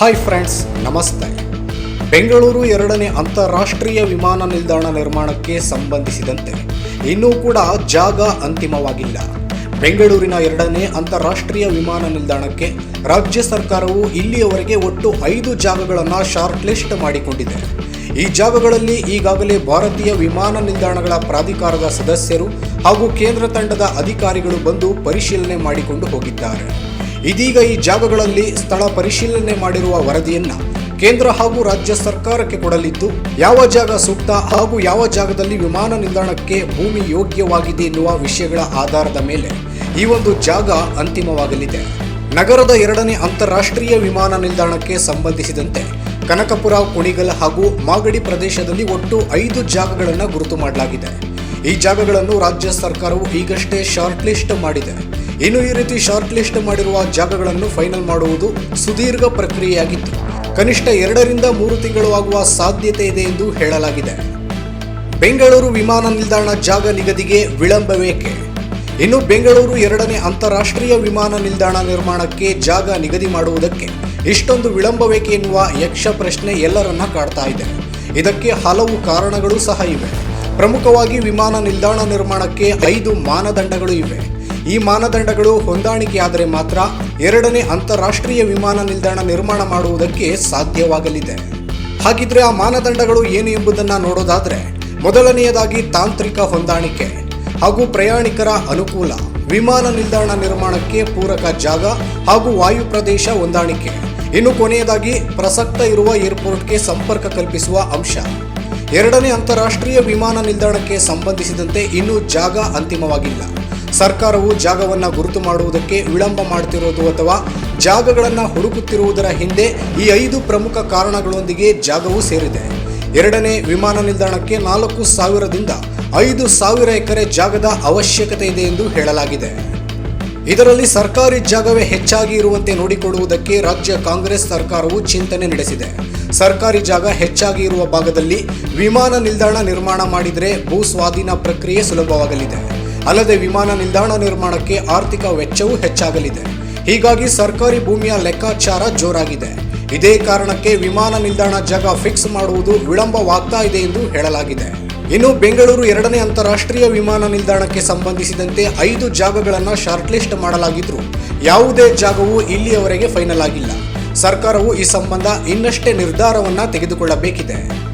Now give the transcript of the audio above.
Hi friends ನಮಸ್ತೆ. ಬೆಂಗಳೂರು ಎರಡನೇ ಅಂತಾರಾಷ್ಟ್ರೀಯ ವಿಮಾನ ನಿಲ್ದಾಣ ನಿರ್ಮಾಣಕ್ಕೆ ಸಂಬಂಧಿಸಿದಂತೆ ಇನ್ನೂ ಕೂಡ ಜಾಗ ಅಂತಿಮವಾಗಿಲ್ಲ. ಬೆಂಗಳೂರಿನ ಎರಡನೇ ಅಂತಾರಾಷ್ಟ್ರೀಯ ವಿಮಾನ ನಿಲ್ದಾಣಕ್ಕೆ ರಾಜ್ಯ ಸರ್ಕಾರವು ಇಲ್ಲಿಯವರೆಗೆ ಒಟ್ಟು ಐದು ಜಾಗಗಳನ್ನು ಶಾರ್ಟ್ ಲಿಸ್ಟ್ ಮಾಡಿಕೊಂಡಿದೆ. ಈ ಜಾಗಗಳಲ್ಲಿ ಈಗಾಗಲೇ ಭಾರತೀಯ ವಿಮಾನ ನಿಲ್ದಾಣಗಳ ಪ್ರಾಧಿಕಾರದ ಸದಸ್ಯರು ಹಾಗೂ ಕೇಂದ್ರ ತಂಡದ ಅಧಿಕಾರಿಗಳು ಬಂದು ಪರಿಶೀಲನೆ ಮಾಡಿಕೊಂಡು ಹೋಗಿದ್ದಾರೆ. ಇದೀಗ ಈ ಜಾಗಗಳಲ್ಲಿ ಸ್ಥಳ ಪರಿಶೀಲನೆ ಮಾಡಿರುವ ವರದಿಯನ್ನ ಕೇಂದ್ರ ಹಾಗೂ ರಾಜ್ಯ ಸರ್ಕಾರಕ್ಕೆ ಕೊಡಲಿದ್ದು, ಯಾವ ಜಾಗ ಸೂಕ್ತ ಹಾಗೂ ಯಾವ ಜಾಗದಲ್ಲಿ ವಿಮಾನ ನಿಲ್ದಾಣಕ್ಕೆ ಭೂಮಿ ಯೋಗ್ಯವಾಗಿದೆ ಎನ್ನುವ ವಿಷಯಗಳ ಆಧಾರದ ಮೇಲೆ ಈ ಒಂದು ಜಾಗ ಅಂತಿಮವಾಗಲಿದೆ. ನಗರದ ಎರಡನೇ ಅಂತಾರಾಷ್ಟ್ರೀಯ ವಿಮಾನ ನಿಲ್ದಾಣಕ್ಕೆ ಸಂಬಂಧಿಸಿದಂತೆ ಕನಕಪುರ, ಕುಣಿಗಲ್ ಹಾಗೂ ಮಾಗಡಿ ಪ್ರದೇಶದಲ್ಲಿ ಒಟ್ಟು ಐದು ಜಾಗಗಳನ್ನು ಗುರುತು ಮಾಡಲಾಗಿದೆ. ಈ ಜಾಗಗಳನ್ನು ರಾಜ್ಯ ಸರ್ಕಾರವು ಈಗಷ್ಟೇ ಶಾರ್ಟ್ ಲಿಸ್ಟ್ ಮಾಡಿದೆ. ಇನ್ನು ಈ ರೀತಿ ಶಾರ್ಟ್ ಲಿಸ್ಟ್ ಮಾಡಿರುವ ಜಾಗಗಳನ್ನು ಫೈನಲ್ ಮಾಡುವುದು ಸುದೀರ್ಘ ಪ್ರಕ್ರಿಯೆಯಾಗಿತ್ತು. ಕನಿಷ್ಠ ಎರಡರಿಂದ ಮೂರು ತಿಂಗಳು ಆಗುವ ಸಾಧ್ಯತೆ ಇದೆ ಎಂದು ಹೇಳಲಾಗಿದೆ. ಬೆಂಗಳೂರು ವಿಮಾನ ನಿಲ್ದಾಣ ಜಾಗ ನಿಗದಿಗೆ ವಿಳಂಬವೇಕೆ ಇನ್ನು ಬೆಂಗಳೂರು ಎರಡನೇ ಅಂತಾರಾಷ್ಟ್ರೀಯ ವಿಮಾನ ನಿಲ್ದಾಣ ನಿರ್ಮಾಣಕ್ಕೆ ಜಾಗ ನಿಗದಿ ಮಾಡುವುದಕ್ಕೆ ಇಷ್ಟೊಂದು ವಿಳಂಬವೇಕೆ ಎನ್ನುವ ಯಕ್ಷ ಪ್ರಶ್ನೆ ಎಲ್ಲರನ್ನ ಕಾಡ್ತಾ ಇದೆ. ಇದಕ್ಕೆ ಹಲವು ಕಾರಣಗಳು ಸಹ ಇವೆ. ಪ್ರಮುಖವಾಗಿ ವಿಮಾನ ನಿಲ್ದಾಣ ನಿರ್ಮಾಣಕ್ಕೆ ಐದು ಮಾನದಂಡಗಳು ಇವೆ. ಈ ಮಾನದಂಡಗಳು ಹೊಂದಾಣಿಕೆಯಾದರೆ ಮಾತ್ರ ಎರಡನೇ ಅಂತಾರಾಷ್ಟ್ರೀಯ ವಿಮಾನ ನಿಲ್ದಾಣ ನಿರ್ಮಾಣ ಮಾಡುವುದಕ್ಕೆ ಸಾಧ್ಯವಾಗಲಿದೆ. ಹಾಗಿದ್ರೆ ಆ ಮಾನದಂಡಗಳು ಏನು ಎಂಬುದನ್ನು ನೋಡೋದಾದ್ರೆ, ಮೊದಲನೆಯದಾಗಿ ತಾಂತ್ರಿಕ ಹೊಂದಾಣಿಕೆ ಹಾಗೂ ಪ್ರಯಾಣಿಕರ ಅನುಕೂಲ. ವಿಮಾನ ನಿಲ್ದಾಣ ನಿರ್ಮಾಣಕ್ಕೆ ಪೂರಕ ಜಾಗ ಹಾಗೂ ವಾಯು ಪ್ರದೇಶ ಹೊಂದಾಣಿಕೆ. ಇನ್ನು ಕೊನೆಯದಾಗಿ ಪ್ರಸಕ್ತ ಇರುವ ಏರ್ಪೋರ್ಟ್ಗೆ ಸಂಪರ್ಕ ಕಲ್ಪಿಸುವ ಅಂಶ. ಎರಡನೇ ಅಂತಾರಾಷ್ಟ್ರೀಯ ವಿಮಾನ ನಿಲ್ದಾಣಕ್ಕೆ ಸಂಬಂಧಿಸಿದಂತೆ ಇನ್ನೂ ಜಾಗ ಅಂತಿಮವಾಗಿಲ್ಲ. ಸರ್ಕಾರವು ಜಾಗವನ್ನು ಗುರುತು ಮಾಡುವುದಕ್ಕೆ ವಿಳಂಬ ಮಾಡುತ್ತಿರುವುದು ಅಥವಾ ಜಾಗಗಳನ್ನು ಹುಡುಕುತ್ತಿರುವುದರ ಹಿಂದೆ ಈ ಐದು ಪ್ರಮುಖ ಕಾರಣಗಳೊಂದಿಗೆ ಜಾಗವು ಸೇರಿದೆ. ಎರಡನೇ ವಿಮಾನ ನಿಲ್ದಾಣಕ್ಕೆ ನಾಲ್ಕು ಸಾವಿರದಿಂದ ಐದು ಸಾವಿರ ಎಕರೆ ಜಾಗದ ಅವಶ್ಯಕತೆ ಇದೆ ಎಂದು ಹೇಳಲಾಗಿದೆ. ಇದರಲ್ಲಿ ಸರ್ಕಾರಿ ಜಾಗವೇ ಹೆಚ್ಚಾಗಿ ಇರುವಂತೆ ನೋಡಿಕೊಳ್ಳುವುದಕ್ಕೆ ರಾಜ್ಯ ಕಾಂಗ್ರೆಸ್ ಸರ್ಕಾರವು ಚಿಂತನೆ ನಡೆಸಿದೆ. ಸರ್ಕಾರಿ ಜಾಗ ಹೆಚ್ಚಾಗಿ ಇರುವ ಭಾಗದಲ್ಲಿ ವಿಮಾನ ನಿಲ್ದಾಣ ನಿರ್ಮಾಣ ಮಾಡಿದರೆ ಭೂ ಸ್ವಾಧೀನ ಪ್ರಕ್ರಿಯೆ ಸುಲಭವಾಗಲಿದೆ. ಅಲ್ಲದೆ ವಿಮಾನ ನಿಲ್ದಾಣ ನಿರ್ಮಾಣಕ್ಕೆ ಆರ್ಥಿಕ ವೆಚ್ಚವೂ ಹೆಚ್ಚಾಗಲಿದೆ. ಹೀಗಾಗಿ ಸರ್ಕಾರಿ ಭೂಮಿಯ ಲೆಕ್ಕಾಚಾರ ಜೋರಾಗಿದೆ. ಇದೇ ಕಾರಣಕ್ಕೆ ವಿಮಾನ ನಿಲ್ದಾಣ ಜಾಗ ಫಿಕ್ಸ್ ಮಾಡುವುದು ವಿಳಂಬವಾಗ್ತಾ ಇದೆ ಎಂದು ಹೇಳಲಾಗಿದೆ. ಇನ್ನು ಬೆಂಗಳೂರು ಎರಡನೇ ಅಂತಾರಾಷ್ಟ್ರೀಯ ವಿಮಾನ ನಿಲ್ದಾಣಕ್ಕೆ ಸಂಬಂಧಿಸಿದಂತೆ ಐದು ಜಾಗಗಳನ್ನು ಶಾರ್ಟ್ ಲಿಸ್ಟ್ ಮಾಡಲಾಗಿದ್ರು. ಯಾವುದೇ ಜಾಗವು ಇಲ್ಲಿಯವರೆಗೆ ಫೈನಲ್ ಆಗಿಲ್ಲ. ಸರ್ಕಾರವು ಈ ಸಂಬಂಧ ಇನ್ನಷ್ಟೇ ನಿರ್ಧಾರವನ್ನು ತೆಗೆದುಕೊಳ್ಳಬೇಕಿದೆ.